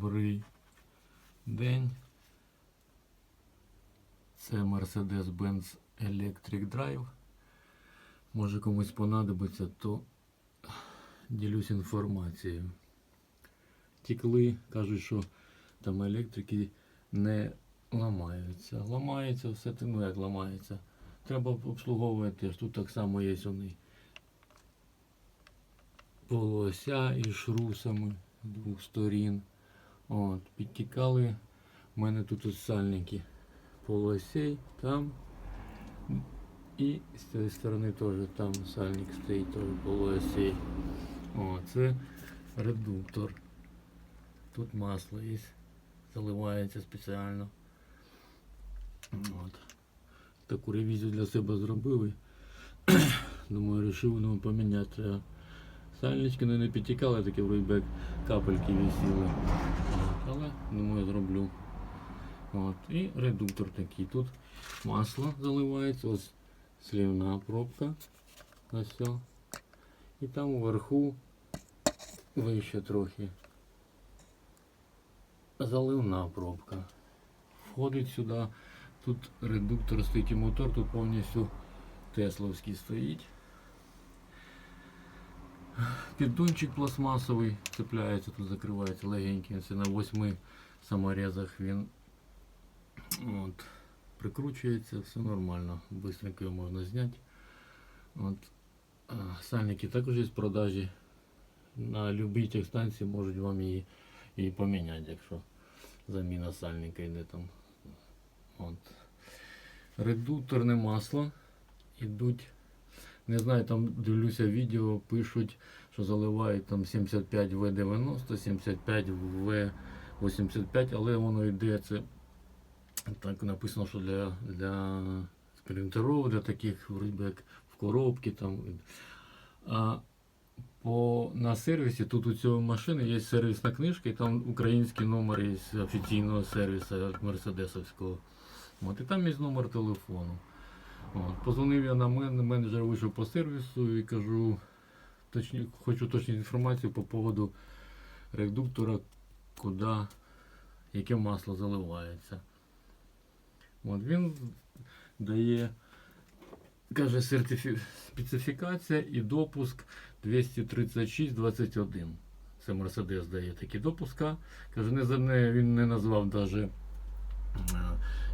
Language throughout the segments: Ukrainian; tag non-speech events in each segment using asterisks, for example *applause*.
Добрий день. Це Mercedes-Benz Electric Drive. Може комусь понадобиться, то ділюсь інформацією. Тікли, кажуть, що там електрики не ламаються. Ламається все, ну як ламається. Треба обслуговувати. Тут так само є вони. Полося із шрусами двох сторін. От, підтікали. У мене тут сальники полосей там. І з цієї сторони теж там сальник стоїть теж полосей. О, це редуктор. Тут масло є. Заливається спеціально. От. Таку ревізію для себе зробили. *clears throat* Думаю, вирішив ну, поміняти. Сальнички не підтікали, такі вроді як капельки висіли. Але думаю, зроблю. От. І редуктор такий. Тут масло заливається, ось слівна пробка. Ось. І там вверху вище трохи. Заливна пробка. Входить сюди. Тут редуктор стоїть і мотор, тут повністю тесловський стоїть. Піддончик пластмасовий цепляється, тут закривається легенький. Це на восьми саморезах він от, прикручується, все нормально. Быстренько його можна зняти. От. Сальники також є в продажі. На будь-якій техстанції можуть вам її, її поміняти, якщо заміна сальника йде там. От. Редукторне масло ідуть. Не знаю, там дивлюся відео, пишуть, що заливають там 75 В90, 75 В85, але воно йде це так написано, що для, для спринтерів, для таких як в коробці там. А по, на сервісі тут у цієї машини є сервісна книжка, і там український номер є з офіційного сервісу мерседесовського. От, і там є номер телефону. От, позвонив я на мен, менеджер вийшов по сервісу і кажу, точні, хочу точну інформацію по поводу редуктора, куди, яке масло заливається. От, він дає, каже, сертифі... специфікація і допуск 236-21. Це Мерседес дає такі допуска. Каже, не, він не назвав навіть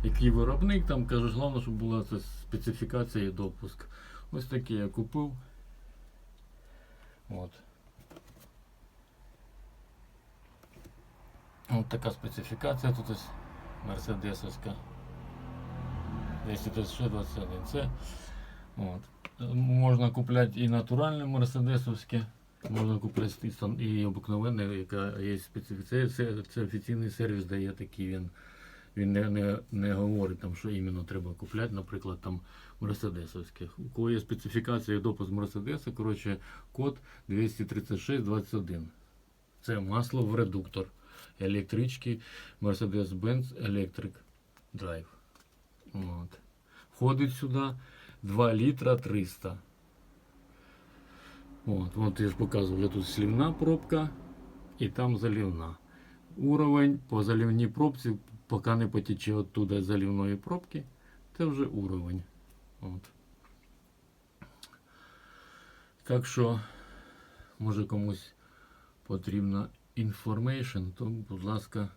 який виробник, там каже, головне, щоб була це специфікація і допуск. Ось таке я купив. От. Ось така специфікація тут ось мерседесовська. 23621 це. От. Можна купляти і натуральне мерседесовське, можна купляти і обикновенне, яка є специфікація. Це, це офіційний сервіс дає такий він. Він не, не, не говорить, там, що іменно треба купляти, наприклад, там мерседесовських. У кого є специфікація і допуск Мерседеса, коротше, код 23621. Це масло в редуктор електрички Mercedes-Benz Electric Drive. От. Входить сюди 2 літра 300. От, от я ж показував, тут слівна пробка і там заливна. Уровень по заливній пробці, поки не потече оттуда заливної пробки, це вже уровень. От. Так що, може комусь потрібна інформейшн, то, будь ласка,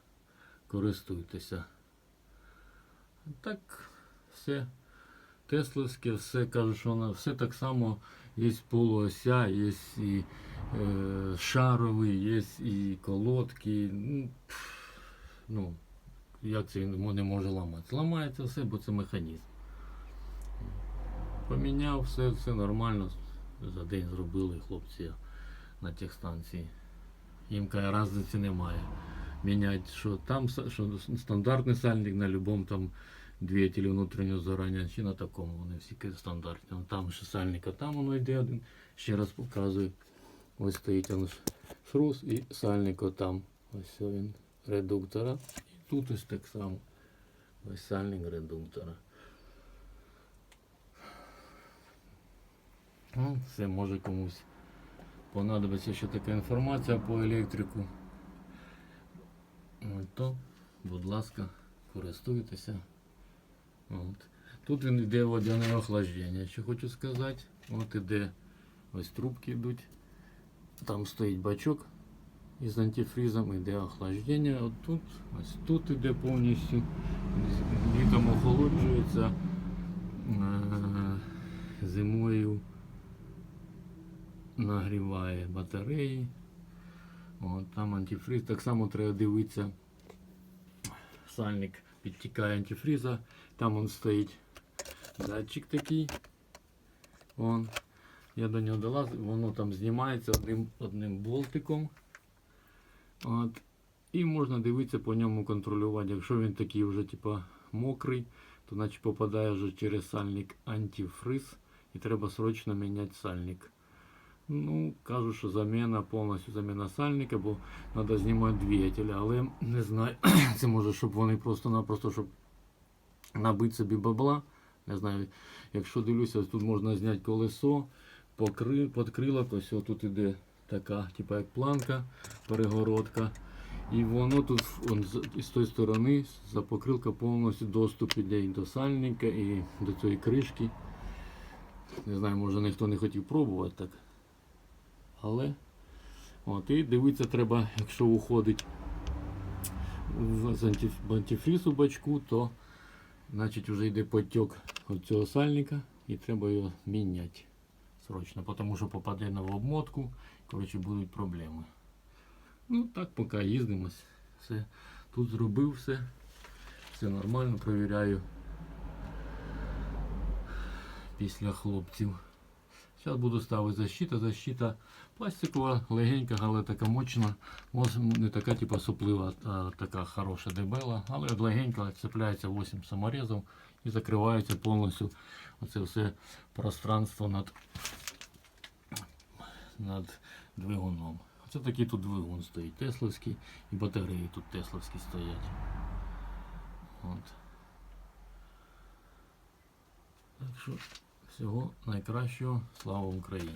користуйтеся. Так, все тесловське, все кажуть, що воно все так само є полуося, є і е, шаровий, є і колодки. Ну, пф, ну, як це він не може ламатися? Ламається все, бо це механізм. Поміняв, все, все нормально. За день зробили хлопці на техстанції. Їм каже, різниці немає. Міняти, що там що стандартний сальник на будь-якому там двигателі внутрішнього згорання, чи на такому вони всі стандартні. Там ще сальника, там воно йде один. Ще раз показую. Ось стоїть шрус і сальник отам. Ось він редуктора. Тут ось так само. Ось сальник редуктора. Ну, це може комусь понадобиться ще така інформація по електрику. то, будь ласка, користуйтеся. От. Тут він йде водяне охлаждення, що хочу сказати. От іде ось трубки йдуть. Там стоїть бачок із антифрізом, іде охлаждення. От тут, ось тут іде повністю. Літом охолоджується. е, Зимою нагріває батареї. От, там антифриз. Так само треба дивитися. Сальник підтікає антифріза. Там он стоїть датчик такий. Вон. Я до нього долазив, воно там знімається одним, одним болтиком. От. І можна дивитися по ньому контролювати. Якщо він такий вже типа мокрий, то значить попадає вже через сальник антифриз і треба срочно міняти сальник. Ну, кажу, що заміна, повністю заміна сальника, бо треба знімати двигатель, але не знаю, *clears throat* це може, щоб вони просто-напросто, щоб набити собі бабла. Не знаю, якщо дивлюся, тут можна зняти колесо, подкрилок, ось тут іде така, типа як планка, перегородка. І воно тут он, з, тої сторони, за покрилка повністю доступ іде і до сальника, і до цієї кришки. Не знаю, може ніхто не хотів пробувати так. Але от, і дивитися треба, якщо уходить з антифріз бачку, то значить вже йде потік цього сальника і треба його міняти срочно, тому що попаде на обмотку, коротше будуть проблеми. Ну так поки їздимось. Все. Тут зробив все. Все нормально, провіряю після хлопців. Зараз буду ставити защита. Защита пластикова, легенька, але така мощна. Не така типу соплива, а така хороша дебела. Але от легенька цепляється 8 саморезів і закривається повністю оце все пространство над, над двигуном. Це такий тут двигун стоїть тесловський і батареї тут тесловські стоять. От. Так що всього найкращого. Слава Україні!